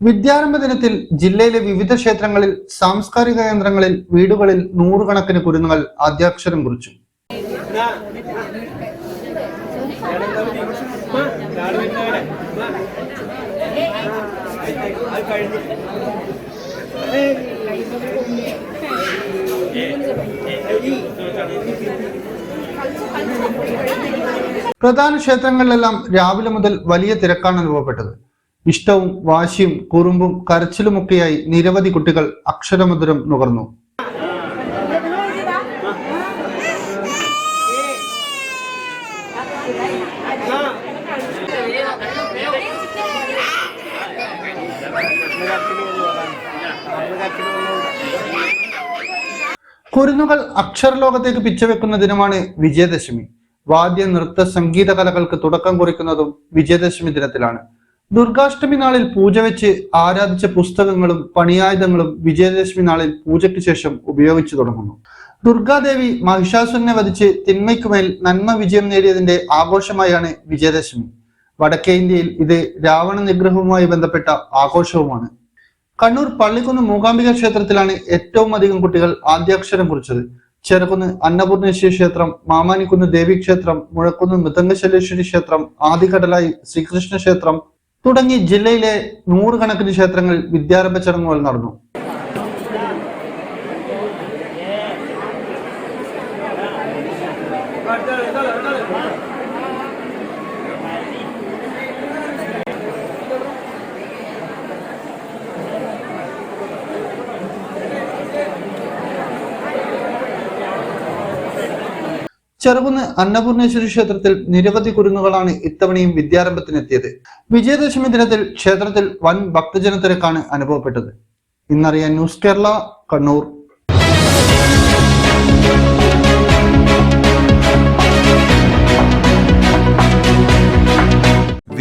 വിദ്യാരംഭ ദിനത്തിൽ ജില്ലയിലെ വിവിധ ക്ഷേത്രങ്ങളിൽ സാംസ്കാരിക കേന്ദ്രങ്ങളിൽ വീടുകളിൽ നൂറുകണക്കിന് കുരുന്നുകൾ ആദ്യാക്ഷരം കുറിച്ചു പ്രധാന ക്ഷേത്രങ്ങളിലെല്ലാം രാവിലെ മുതൽ വലിയ തിരക്കാണ് അനുഭവപ്പെട്ടത്. ഇഷ്ടവും വാശിയും കുറുമ്പും കരച്ചിലുമൊക്കെയായി നിരവധി കുട്ടികൾ അക്ഷരമധുരം നുകർന്നു. കുരുന്നുകൾ അക്ഷരലോകത്തേക്ക് പിച്ചവെക്കുന്ന ദിനമാണ് വിജയദശമി. വാദ്യ നൃത്ത സംഗീത കലകൾക്ക് തുടക്കം കുറിക്കുന്നതും വിജയദശമി ദിനത്തിലാണ്. ദുർഗാഷ്ടമി നാളിൽ പൂജ വെച്ച് ആരാധിച്ച പുസ്തകങ്ങളും പണിയായുധങ്ങളും വിജയദശമി നാളിൽ പൂജയ്ക്ക് ശേഷം ഉപയോഗിച്ചു തുടങ്ങുന്നു. ദുർഗാദേവി മഹിഷാസുരനെ വധിച്ച് തിന്മയ്ക്കുമേൽ നന്മ വിജയം നേടിയതിന്റെ ആഘോഷമായാണ് വിജയദശമി. വടക്കേ ഇന്ത്യയിൽ ഇത് രാവണ നിഗ്രഹവുമായി ബന്ധപ്പെട്ട ആഘോഷവുമാണ്. കണ്ണൂർ പള്ളിക്കുന്ന് മൂകാംബിക ക്ഷേത്രത്തിലാണ് ഏറ്റവും അധികം കുട്ടികൾ ആദ്യാക്ഷരം കുറിച്ചത്. ചെറുകുന്ന് അന്നപൂർണേശ്വരി ക്ഷേത്രം മാമാനിക്കുന്ന് ദേവീക്ഷേത്രം മുഴക്കുന്ന് മൃദംഗശലേശ്വരി ക്ഷേത്രം ആദികടലായി ശ്രീകൃഷ്ണ ക്ഷേത്രം തുടങ്ങി ജില്ലയിലെ നൂറുകണക്കിന് ക്ഷേത്രങ്ങൾ വിദ്യാരംഭ ചടങ്ങുകൾ നടന്നു. ചെറുകുന്ന് അന്നപൂർണേശ്വരി ക്ഷേത്രത്തിൽ നിരവധി കുരുന്നുകളാണ് ഇത്തവണയും വിദ്യാരംഭത്തിനെത്തിയത്. വിജയദശമി ദിനത്തിൽ ക്ഷേത്രത്തിൽ വൻ ഭക്തജന തിരക്കാണ് അനുഭവപ്പെട്ടത്. ഇന്നറിയാൻ ന്യൂസ് കേരള കണ്ണൂർ.